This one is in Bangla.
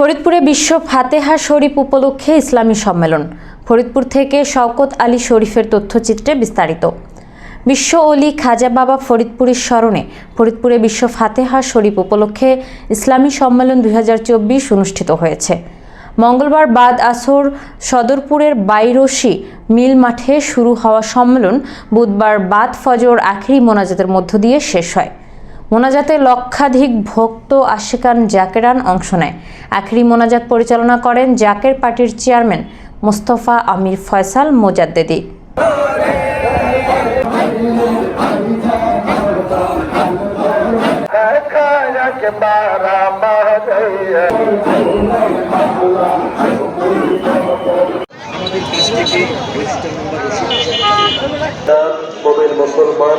ফরিদপুরে বিশ্ব ফাতেহা শরীফ উপলক্ষে ইসলামী সম্মেলন। ফরিদপুর থেকে শওকত আলী শরীফের তথ্যচিত্রে বিস্তারিত। বিশ্ব অলি খাজা বাবা ফরিদপুরের স্মরণে ফরিদপুরে বিশ্ব ফাতেহা শরীফ উপলক্ষে ইসলামী সম্মেলন দু হাজার চব্বিশ অনুষ্ঠিত হয়েছে। মঙ্গলবার বাদ আসর সদরপুরের বাইরসি মিল মাঠে শুরু হওয়া সম্মেলন বুধবার বাদ ফজর আখেরি মোনাজাতের মধ্য দিয়ে শেষ হয়। মোনাজাতে লক্ষাধিক ভক্ত আশিকান জাকেরান অংশ নেয়। আখেরি মোনাজাত পরিচালনা করেন জাকের পার্টির চেয়ারম্যান মোস্তফা আমির ফয়সাল মোজাদ্দেদি। মুসলমান